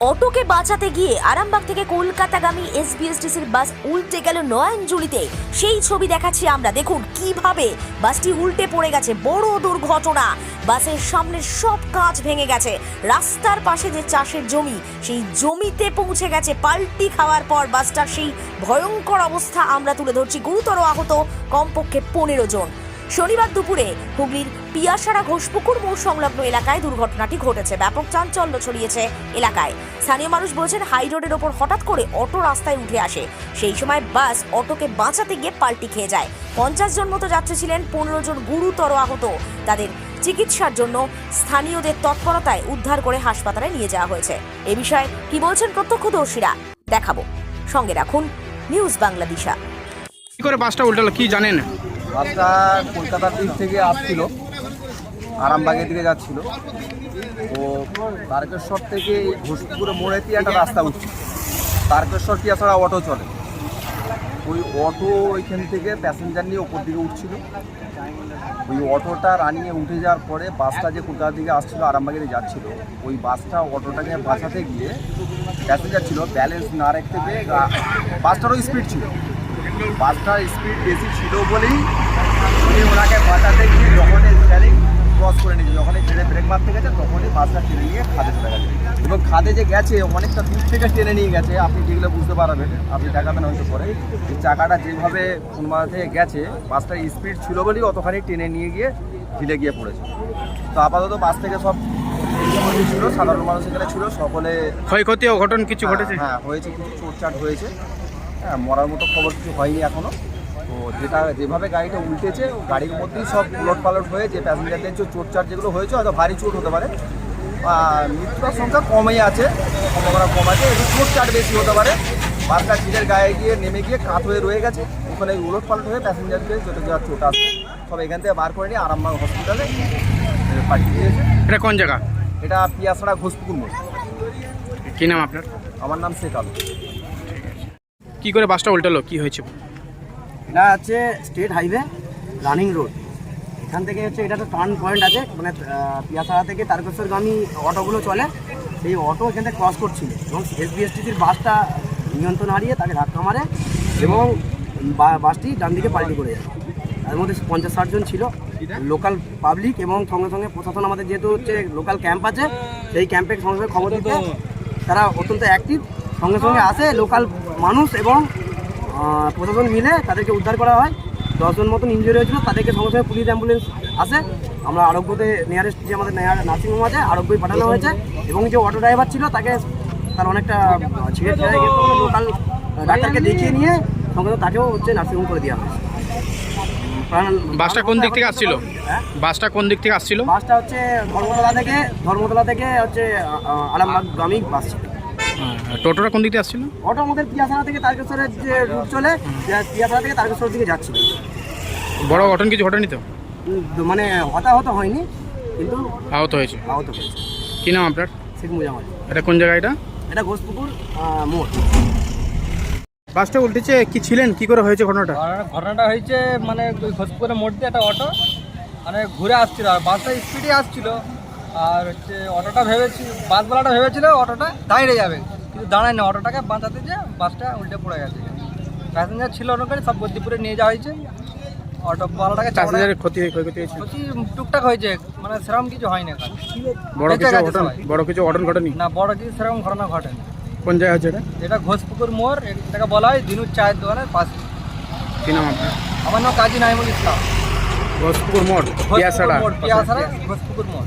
অটোকে বাঁচাতে গিয়ে আরামবাগ থেকে কলকাতাগামী এসবিএসটিসির বাস উল্টে গেল নয়নজুলিতে সেই ছবি দেখাচ্ছি আমরা। দেখুন কীভাবে বাসটি উল্টে পড়ে গেছে। বড় দুর্ঘটনা। বাসের সামনের সব কাঁচ ভেঙে গেছে। রাস্তার পাশে যে চাষের জমি, সেই জমিতে পৌঁছে গেছে। পাল্টি খাওয়ার পর বাসটার সেই ভয়ঙ্কর অবস্থা আমরা তুলে ধরছি। গুরুতর আহত কমপক্ষে পনেরো জন। শনিবার দুপুরে হুগলির পিয়াসারা ঘোষপুকুর মোড় সংলগ্ন এলাকায় দুর্ঘটনাটি ঘটেছে। ব্যাপক চাঞ্চল্য ছড়িয়েছে এলাকায়। স্থানীয় মানুষ বলছেন, হাই রোডের ওপর হঠাৎ করে অটো রাস্তায় উঠে আসে। সেই সময় বাস অটোকে বাঁচাতে গিয়ে পাল্টি খেয়ে যায়। পঞ্চাশ জন মতো যাত্রী ছিলেন, পনেরো জন গুরুতর আহত। তাদের চিকিৎসার জন্য স্থানীয়দের তৎপরতায় উদ্ধার করে হাসপাতালে নিয়ে যাওয়া হয়েছে। এ বিষয়ে কি বলছেন প্রত্যক্ষদর্শীরা, দেখাবো। সঙ্গে রাখুন, নিউজ বাংলাদেশা। কি করে বাসটা উল্টালো, কি জানেন? বাসটা কলকাতার দিক থেকে আসছিল, আরামবাগের দিকে যাচ্ছিল। ও তারকেশ্বর থেকে ঘোষপুরে মোড়েতে একটা রাস্তা উঠছে। তারকেশ্বর ছাড়া অটো চলে। ওই অটো ওইখান থেকে প্যাসেঞ্জার নিয়ে ওপর দিকে উঠছিল। ওই অটোটা রানিয়ে উঠে যাওয়ার পরে বাসটা যে কলকাতার দিকে আসছিল, আরামবাগের যাচ্ছিল, ওই বাসটা অটোটাকে বাঁচাতে গিয়ে প্যাসেঞ্জার ছিল। ব্যালেন্স না রাখতে গা- বাসটারও স্পিড ছিল। বাসটার স্পিড বেশি ছিল বলেই উনি ওনাকে বাঁচাতে গিয়ে যখনই স্টারিং ক্রস করে নিয়েছে যখনই ছেড়ে ব্রেক মারতে গেছে তখনই বাসটা টেনে নিয়ে খাদে চলে গেছে। এবং খাদে যে গেছে অনেকটা দূর থেকে টেনে নিয়ে গেছে আপনি যেগুলো বুঝতে পারবেন আপনি দেখাবেন হয়তো পরে। যে চাকাটা যেভাবে কোনমাথা থেকে গেছে বাসটার স্পিড ছিল বলেই অতখানি টেনে নিয়ে গিয়ে ঝিলে গিয়ে পড়েছে। তো আপাতত বাস থেকে সব ছিল সাধারণ মানুষ এখানে ছিল সকলে ক্ষয়ক্ষতি অঘটন কিছু ঘটেছে? হ্যাঁ হয়েছে কিছু চোটচাট হয়েছে। হ্যাঁ মরার মতো খবর কিছু হয়নি এখনও। তো যেটা যেভাবে গাড়িটা উল্টেছে গাড়ির মধ্যেই সব উলট পালট হয়ে যে প্যাসেঞ্জারদের যে চোটচাট যেগুলো হয়েছে হয়তো ভারী চোট হতে পারে। আর মৃত্যুর সংখ্যা কমই আছে সম্ভাবনা কম আছে। একটু চোটচাট বেশি হতে পারে। বাসটা ঝিলের গায়ে গিয়ে নেমে গিয়ে কাত হয়ে রয়ে গেছে। ওখানে উলট পালট হয়ে প্যাসেঞ্জারকে যত যা চোট আসছে সব এখান থেকে বার করে নিয়ে আরামবাগ হসপিটালে পাঠিয়ে দিয়েছে। এটা কোন জায়গা? এটা পিয়াছড়া ঘোষপুকুর মোড়। কি নাম আপনার? আমার নাম শেখ আলম। কি করে বাসটা উল্টালো? কি হয়েছে? এটা হচ্ছে স্টেট হাইওয়ে রানিং রোড এখান থেকে হচ্ছে এটা তো টার্ন পয়েন্ট আছে মানে পিয়াসাড়া থেকে তারকেশ্বরগামী অটোগুলো চলে। সেই অটো এখান থেকে ক্রস করছিল এবং এসবিএসটিসির বাসটা নিয়ন্ত্রণ হারিয়ে তাকে ধাক্কা মারে এবং বাসটি ডান দিকে পাল্টি করে যায়। তার মধ্যে পঞ্চাশ ষাট জন ছিল লোকাল পাবলিক এবং সঙ্গে সঙ্গে প্রশাসন আমাদের যেহেতু হচ্ছে লোকাল ক্যাম্প আছে, সেই ক্যাম্পে সঙ্গে সঙ্গে খবর দিতে, তারা অত্যন্ত অ্যাক্টিভ সঙ্গে সঙ্গে আসে লোকাল মানুষ এবং প্রশাসন মিলে তাদেরকে উদ্ধার করা হয়। দশজন মতন ইঞ্জুরি হয়েছিল তাদেরকে সঙ্গে সঙ্গে পুলিশ অ্যাম্বুলেন্স আসে। আমরা আরোগ্যতে নিয়ারেস্ট যে আমাদের নার্সিংহোম আছে আরোগ্যই পাঠানো হয়েছে। এবং যে অটো ড্রাইভার ছিল তাকে তার অনেকটা ছিঁড়ে ছিঁড়ে লোকাল ডাক্তারকে দেখিয়ে নিয়ে সঙ্গে সঙ্গে তাকেও হচ্ছে নার্সিংহোম করে দেওয়া হয়েছে। বাসটা কোন দিক থেকে আসছিল? হ্যাঁ? বাসটা কোন দিক থেকে আসছিল? বাসটা হচ্ছে ধর্মতলা থেকে ধর্মতলা থেকে হচ্ছে আরামবাগ গ্রামীণ বাস ছিল। টোটোটা কোন দিক আসছিল? অটো আমাদের পিয়াসারা থেকে তারকেশ্বরের যে রুট চলে পিয়াসারা থেকে তারকেশ্বরের দিকে যাচ্ছিল। বড় ঘটন কিছু ঘটেনি তো? মানে হতাহত হয়নি কিন্তু আহত হয়েছে। আহত হয়েছে। কি নাম আপনার? শেখ মুজামাল এটা কোন জায়গা এটা? এটা ঘোষপুকুর আহ, মোড়। বাসটা উল্টেছে কি ছিলেন? কি করে হয়েছে ঘটনাটা? ঘটনা- ঘটনাটা হয়েছে মানে ওই ঘোষপুরের মোড় দিয়ে একটা অটো মানে ঘুরে আসছিল আর বাসটা স্পিডে আসছিল। আর হচ্ছে অটোটা ভেবেছি বাসওয়ালাটা ভেবেছিল অটোটা দাঁড়িয়ে যাবে। কিন্তু দাঁড়ায় না অটোটাকে বাঁচাতে যে বাসটা উল্টে পড়ে গেছে। প্যাসেঞ্জার ছিল অনুকারী সব গদ্দিপুরে নিয়ে যাওয়া হয়েছে। অটোওয়ালাটাকে প্যাসেঞ্জারের ক্ষতি হয়ে ক্ষয়ক্ষতি হয়েছে ক্ষতি টুকটাক হয়েছে মানে সেরকম কিছু হয়নি এখন। বড় কিছু গেছে বড় কিছু ঘটন ঘটেনি? না বড় কিছু সেরকম ঘটনা ঘটেনি। কোন জায়গা হচ্ছে এটা? এটা ঘোষপুকুর মোড় এটাকে বলা হয় দিনুর চায়ের দোকানের পাশে। কি নাম আপনার? আমার নাম কাজী নাইমুল ইসলাম। ঘোষপুকুর মোড় পিয়াসাড়া ঘোষপুকুর মোড়।